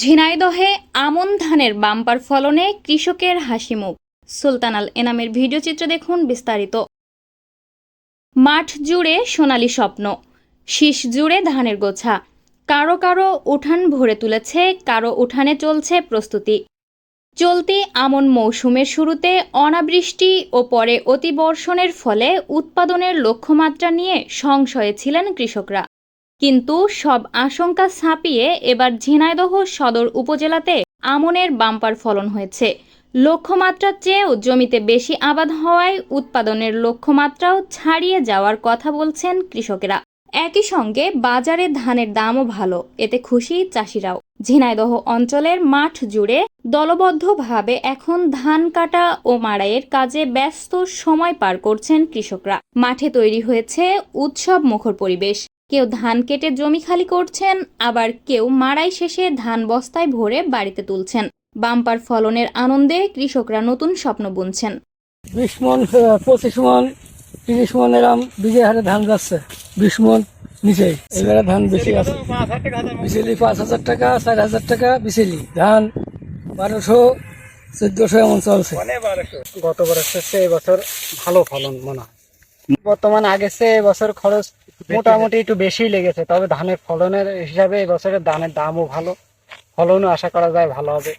ঝিনাইদহে আমন ধানের বাম্পার ফলনে কৃষকের হাসিমুখ সুলতানাল এনামের ভিডিও চিত্র দেখুন বিস্তারিত। মাঠ জুড়ে সোনালি স্বপ্ন, শীষ জুড়ে ধানের গোছা। কারও কারও উঠান ভরে তুলেছে, কারও উঠানে চলছে প্রস্তুতি। চলতি আমন মৌসুমের শুরুতে অনাবৃষ্টি ও পরে অতিবর্ষণের ফলে উৎপাদনের লক্ষ্যমাত্রা নিয়ে সংশয়ে ছিলেন কৃষকরা। কিন্তু সব আশঙ্কা ছাপিয়ে এবার ঝিনাইদহ সদর উপজেলাতে আমনের বাম্পার ফলন হয়েছে। লক্ষ্যমাত্রার চেয়েও জমিতে বেশি আবাদ হওয়ায় উৎপাদনের লক্ষ্যমাত্রাও ছাড়িয়ে যাওয়ার কথা বলছেন কৃষকেরা। একই সঙ্গে বাজারে ধানের দামও ভালো, এতে খুশি চাষিরাও। ঝিনাইদহ অঞ্চলের মাঠ জুড়ে দলবদ্ধভাবে এখন ধান কাটা ও মাড়াইয়ের কাজে ব্যস্ত সময় পার করছেন কৃষকরা। মাঠে তৈরি হয়েছে উৎসব মুখর পরিবেশ। কেউ ধান কেটে জমি খালি করছেন আবার কেউ মাড়াই শেষে ধান বস্তায় ভরে বাড়িতে তুলছেন। বাম্পার ফলনের আনন্দে কৃষকরা নতুন স্বপ্ন বুনছেন। বিশ মন পঁচিশ মন তিরিশ মন এরম বিঘে হারে ধান যাচ্ছে। বিশ মন নিচে এবারে ধান বেশি আছে। বিচেলি পাঁচ হাজার টাকা চার হাজার টাকা বিচেলি। ধান বারোশো চোদ্দশো এমন চলছে। গত বছর চেয়ে এবছর ভালো ফলন মনে হয়। বর্তমান এবছর খরচ মোটামুটি একটু বেশি লেগেছে, তবে ধানের ফলনের হিসাবে এবছরের ধানের দামও ভালো। ফলনও আশা করা যায় ভালো হবে।